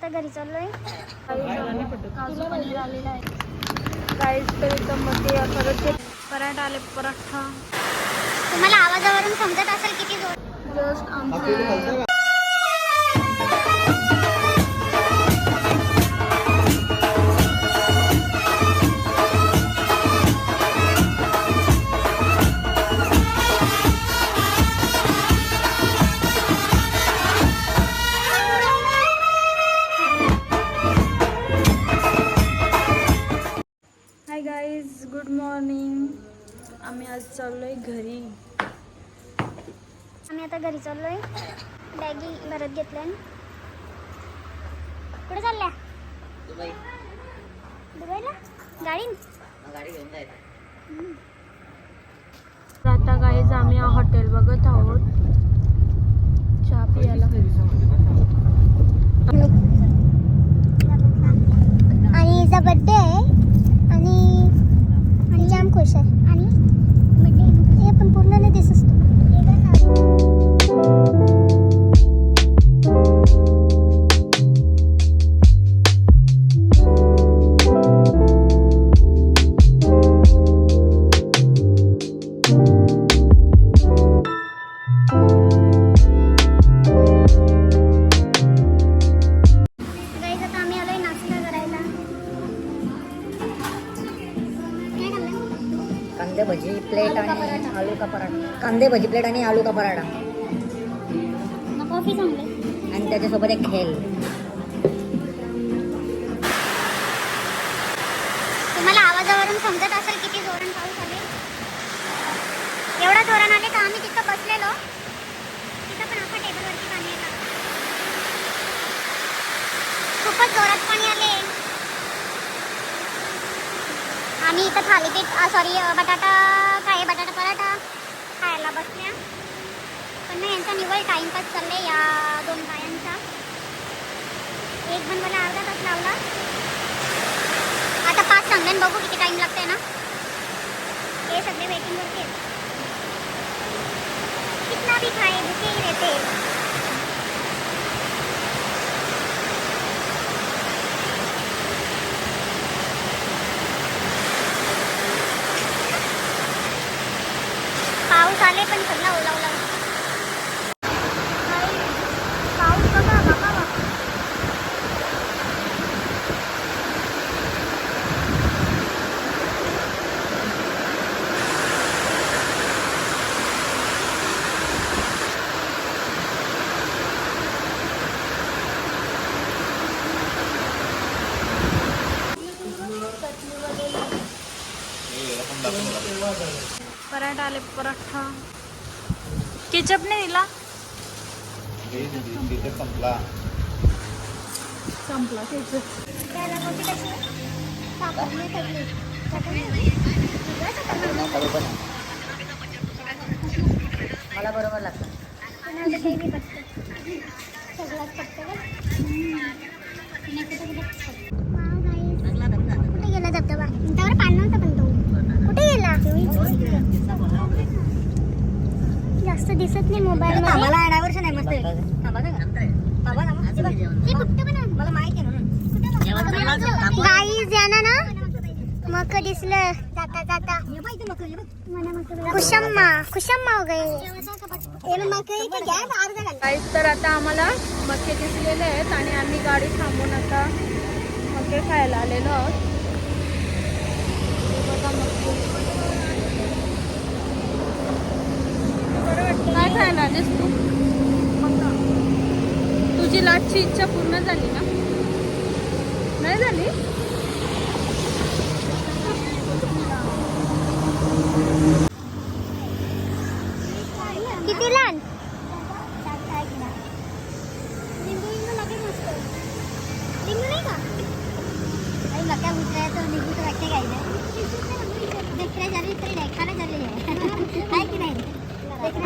आता घरी चाललोय. काजू पनीर आलेलं आहे. काहीच तर पराठा आले पराठा. तुम्हाला आवाजावरून समजत असेल किती जोर जस्ट आमचे घरी चाललोय. बॅगी भरत घेतल्या. कुठे चालल्या? दुबई. दुबईला? गाडीन? गाडी घेऊन जायचं आता गाईज आम्ही हॉटेल बघत आहोत. चहा पियाला. आणि हिचा बर्थडे आहे. कांदे भजी प्लेट आणि आलू का पराठा. कांदे भजी प्लेट आणि आलू का पराठा. कॉफी आणि त्याच्यासोबत एक खेळ तुम्हाला आवाजावरून समजत असेल किती जोरान पाऊस आले. एवढा जोरान आले का आम्ही तिथं बसलेलो तिथं पण आपण टेबलवरती पाणी येतं खूपच जोरात पाणी आले आम्ही इथं थालीपीठ सॉरी बटाटा काय बटाटा पराठा खायला बसल्या. पण ना यांचा निवड टाईमपास चालले या दोन बायांचा. एक बनवायला अर्धा तास लावला. आता पाच सांगेन बघू किती टाईम लागतंय ना. हे सगळे वेटिंग वरती आहेत. कितना भी खाए भूखे ही रहते. हैं. पाऊस आले पण सगळा ओला ओला पाऊस बघा बाबा बाबा पराठा आले पराठा. केचप नाही दिला? संपला. संपला केचप. त्याला कॉफी कशी आहे? साखर नाही टाकली. साखर नाही? सगळं साखर नाही. मला बरोबर लागतं पण आता ते बी पटतं. सगळंच पटतं का? नाही कुठं कुठं पटतं. Wow, guys. कुठे गेला धबधबा त्यावर पाणी नव्हतं पण तो कुठे गेला जास्त दिसत नाही मोबाईल मध्ये. आम्हाला डायव्हर्शन आहे. मस्त थांबा ना थांबा ना मग. ते कुठं पण आहे. मला माहिती आहे म्हणून गाईज याना ना मक दिसलं जाता जाता. कुशम्मा कुशम्मा हो गए काहीच तर आता आम्हाला मक्के दिसलेले आहेत आणि आम्ही गाडी थांबून आता मक्के खायला आलेलो आहोत हे बघा मक्के. काय खायला आलीस तू? तुझी लाटची इच्छा पूर्ण झाली ना? नाही झाली? किती लहान? लिंबू नाही का? आई मक्या उतराय तर लिंबू तर वाटते काय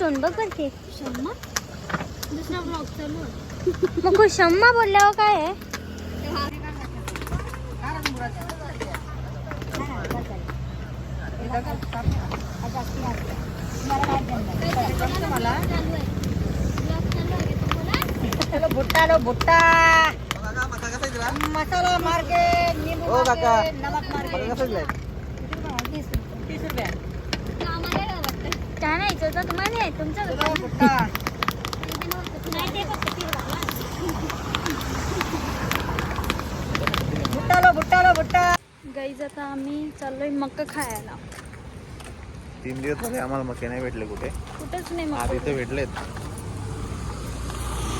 तोंड बघ बरं ते. शम्मा? दुसरा ब्लॉग चालू. मग खुशम्मा बोलल्यावर काय आहे? भुट्टा भुट्टा मसाला मार्गे निंबू हो काका. नमक दिलंय. तीस रुपया. काय नाही तर तुम्हाला नाही तुमचं नाही ते फक्त भुट्टा गाईज आता आम्ही चाललोय मक्का खायला. तीन दिवस झाले आम्हाला मके नाही भेटले कुठे. कुठेच नाही आज मक्का इथे भेटलेत.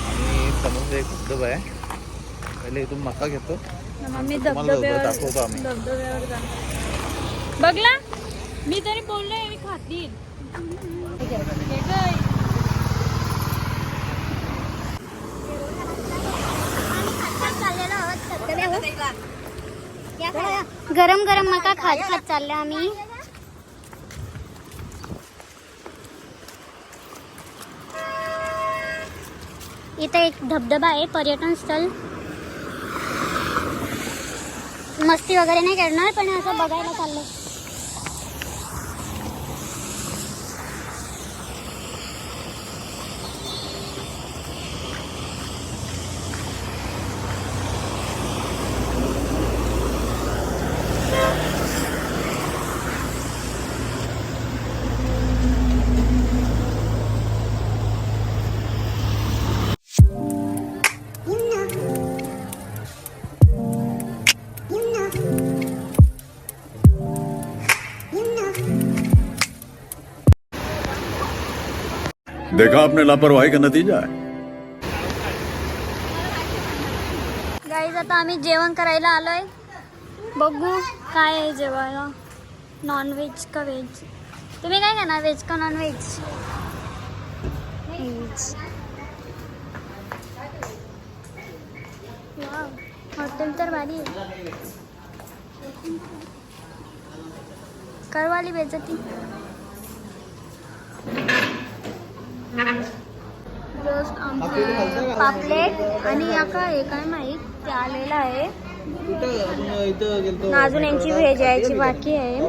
आणि समोर एक धबधबा आहे. पहिले इथून मका घेतो. मग आम्ही तुम्हाला धबधब्यावर दाखवतो आम्ही. धबधब्यावर जाणार. बघला. मी तरी बोललोय मी खातील? गरम गरम मका खात खात चालले आम्ही. इथे एक धबधबा आहे पर्यटन स्थळ मस्ती वगैरे नाही करणार पण असं बघायला चाललंय. देखा आपने लापरवाही का नतीजा है। गाईज आता आम्ही जेवण करायला आलोय. बघू काय आहे जेवायला. नॉन व्हेज का व्हेज तुम्ही काय खाणार व्हेज का नॉन व्हेज हॉटेल तर भारी करवाली बेजती. जस्ट आमचे पापलेट आणि या काय आहे काय माहीत? ते आलेलं आहे. इथं अजून यांची व्हेज यायची बाकी आहे.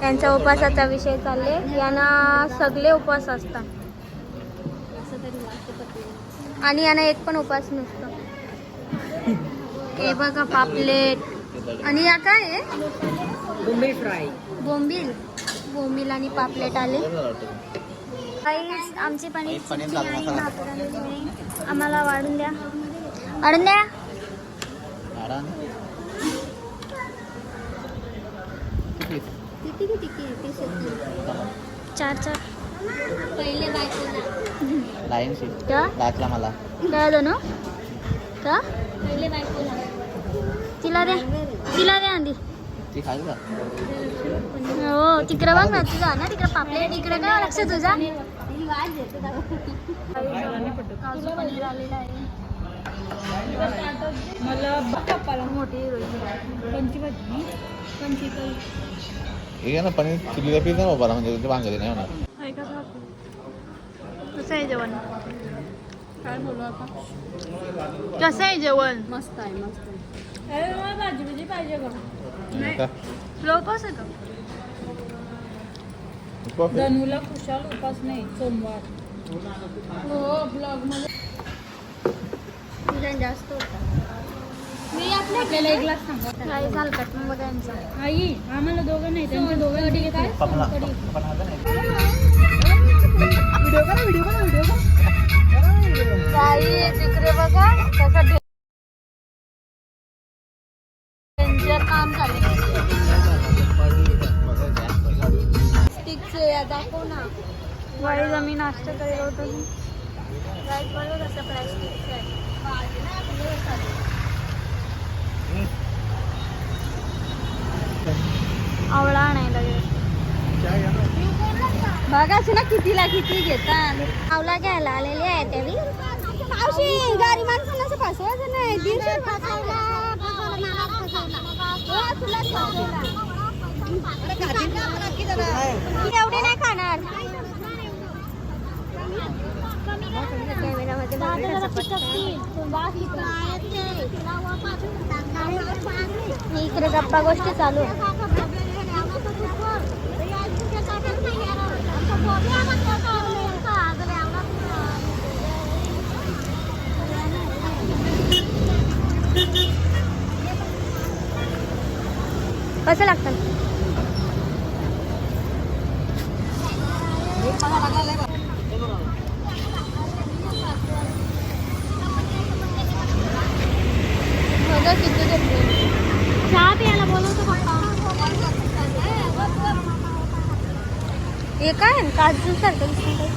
त्यांचा उपवासाचा विषय चालले. यांना सगळे उपवास असतात. आणि यांना एक पण उपवास नसतो. हे बघा पापलेट. आणि या काय आहे? बोंबील फ्राय. बोंबील बोंबील आणि पापलेट आले. काहीच आमची पनीर. आम्हाला वाढून द्या. वाढून द्या. किती? किती किती चार चार. पहिले बायकोला लाईन दाखला मला. काय ना का? पहिले बायकोला तिला द्या. तिला द्या आधी. ती खाली का हो तिकडे बघ ना तुझा ना तिकडे पापलेट तिकडे काय लक्ष तुझा? काजू पनीर आलेला आहे मला मोठी पंची भाजी? पंची काही हे घे ना पनीर पीस बाबा म्हणजे नाही होणार. कसं आहे जेवण? काय बोलू आता? कसं आहे जेवण? मस्त आहे मस्त आहे. भाजी भाजी पाहिजे का का? तुला उपास आहे का? उपवास आहे? धनुला खुशाल उपास नाही सोमवार. हो ब्लॉगमध्ये जास्त होता. मी आपल्याला एक ग्लास सांगा. काही यांचा आई आम्हाला दोघं नाही त्यांच्या दोघांसाठी काय? पपला पपला हात नाही काही तिकडे बघा. त्याचा दाखव ना वाईज आम्ही नाश्ता करत होतो प्लास्टिकचं आहे आवळा नाही लागेल बघाच ना कितीला किती घेतात आवला घ्यायला आलेली आहे त्यावी मावशी गाडी माणसाला असं फसवायचं नाही दीडशे फसवला एवढे नाही खाणार इकडे गप्पा गोष्टी चालू आहे मजा किती घेतली चहा प्यायला बोलवतो पप्पा. हे काय आहे? काजू सारखं दिसतं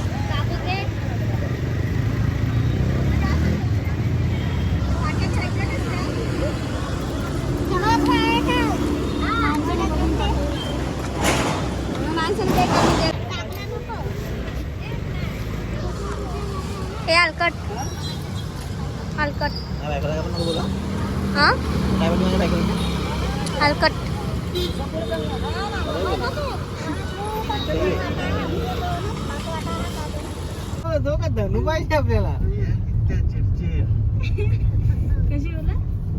हे हलकट. हलकट. हा? हलकट. धनु पाहिजे आपल्याला. कशी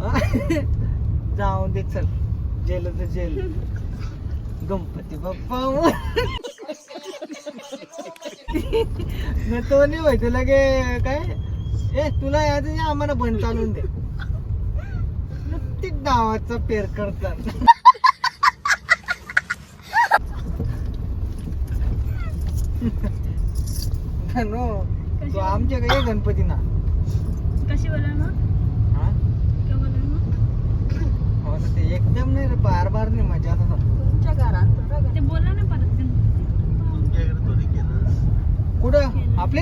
जाऊन दे चल. जेल तर जेल. गणपती बाप्पा. न तो नाही व्हायचं लगे काय? ए तुला याद आम्हाला बंद चालून दे. गावाचा पेर करतात. धनु तू आमच्याकडे ये गणपती ना कशी बोला मग? हा? काय बोला मग? हो ना ते एकदम नाही रे बार बार नाही मजा आता तुमच्या घरात ते बोला ना परत. कुठं? आपले